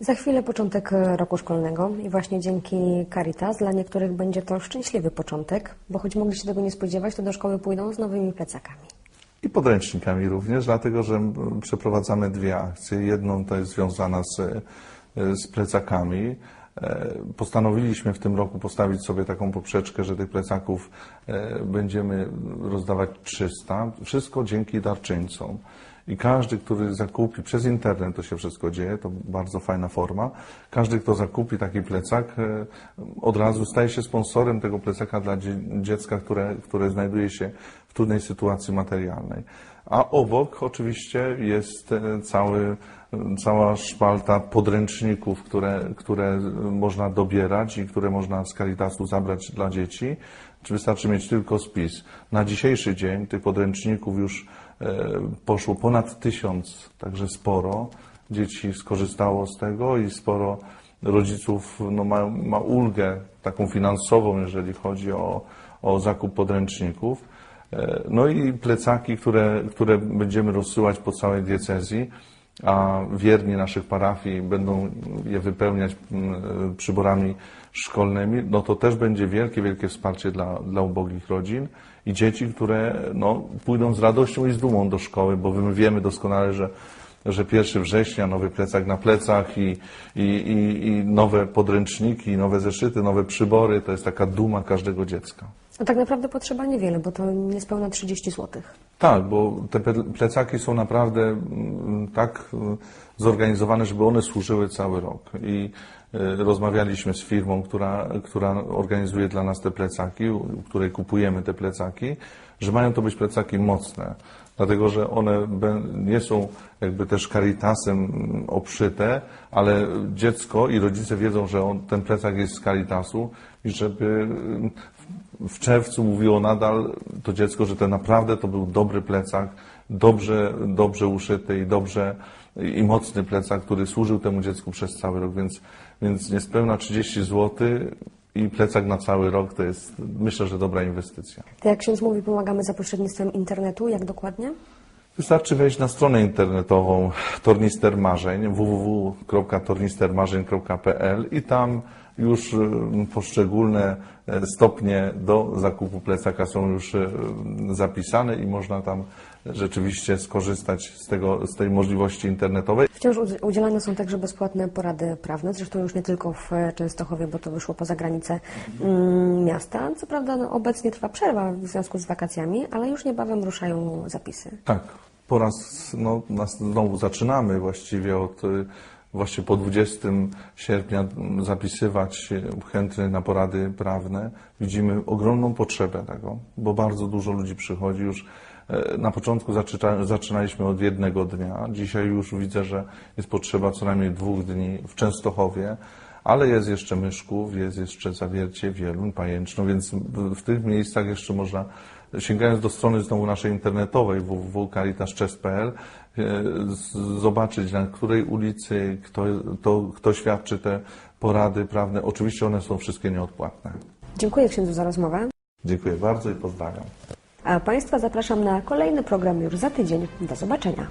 Za chwilę początek roku szkolnego i właśnie dzięki Caritas dla niektórych będzie to szczęśliwy początek, bo choć mogli się tego nie spodziewać, to do szkoły pójdą z nowymi plecakami. I podręcznikami również, dlatego że przeprowadzamy dwie akcje. Jedną to jest związana z, z plecakami. E, Postanowiliśmy w tym roku postawić sobie taką poprzeczkę, że tych plecaków e, będziemy rozdawać 300. Wszystko dzięki darczyńcom. I każdy, który zakupi, przez internet to się wszystko dzieje, to bardzo fajna forma. Każdy, kto zakupi taki plecak, e, od razu staje się sponsorem tego plecaka dla dzie- dziecka, które, które znajduje się w trudnej sytuacji materialnej. A obok oczywiście jest e, cały, cała szpalta podręczników, które, które można dobierać i które można z Caritasu zabrać dla dzieci. Czy wystarczy mieć tylko spis? Na dzisiejszy dzień tych podręczników już e, poszło ponad tysiąc, także sporo. Dzieci skorzystało z tego i sporo rodziców no, ma, ma ulgę taką finansową, jeżeli chodzi o, o zakup podręczników. E, No i plecaki, które, które będziemy rozsyłać po całej diecezji, a wierni naszych parafii będą je wypełniać mm, przyborami szkolnymi, no to też będzie wielkie, wielkie wsparcie dla, dla ubogich rodzin i dzieci, które no, pójdą z radością i z dumą do szkoły, bo my wiemy doskonale, że że 1 września nowy plecak na plecach i, i, i, i nowe podręczniki, nowe zeszyty, nowe przybory, to jest taka duma każdego dziecka. No tak naprawdę potrzeba niewiele, bo to niespełna 30 zł. Tak, bo te plecaki są naprawdę mm, tak mm, zorganizowane, żeby one służyły cały rok. I e, rozmawialiśmy z firmą, która, która organizuje dla nas te plecaki, u której kupujemy te plecaki, że mają to być plecaki mocne, dlatego że one nie są jakby też Caritasem mm, obszyte, ale dziecko i rodzice wiedzą, że on, ten plecak jest z Caritasu i żeby mm, w czerwcu mówiło nadal to dziecko, że to naprawdę to był dobry plecak, dobrze, dobrze uszyty i dobrze i mocny plecak, który służył temu dziecku przez cały rok, więc, więc niespełna 30 zł i plecak na cały rok to jest myślę, że dobra inwestycja. Tak jak ksiądz mówi, pomagamy za pośrednictwem internetu. Jak dokładnie? Wystarczy wejść na stronę internetową Tornister Marzeń www.tornistermarzeń.pl i tam już y, poszczególne e, stopnie do zakupu plecaka są już y, zapisane i można tam rzeczywiście skorzystać z, tego, z tej możliwości internetowej. Wciąż udz- udzielane są także bezpłatne porady prawne, zresztą już nie tylko w Częstochowie, bo to wyszło poza granice mm, miasta. Co prawda no, obecnie trwa przerwa w związku z wakacjami, ale już niebawem ruszają zapisy. Tak, po raz no, nas znowu zaczynamy właściwie od y, właśnie po 20 sierpnia zapisywać chętnych na porady prawne. Widzimy ogromną potrzebę tego, bo bardzo dużo ludzi przychodzi już. e, Na początku zaczyna, zaczynaliśmy od jednego dnia. Dzisiaj już widzę, że jest potrzeba co najmniej dwóch dni w Częstochowie. Ale jest jeszcze Myszków, jest jeszcze Zawiercie, Wieluń, Pajęczno, więc w, tych miejscach jeszcze można, sięgając do strony znowu naszej internetowej www.caritas.pl, e, zobaczyć na której ulicy kto, to, kto świadczy te porady prawne. Oczywiście one są wszystkie nieodpłatne. Dziękuję księdzu za rozmowę. Dziękuję bardzo i pozdrawiam. A Państwa zapraszam na kolejny program już za tydzień. Do zobaczenia.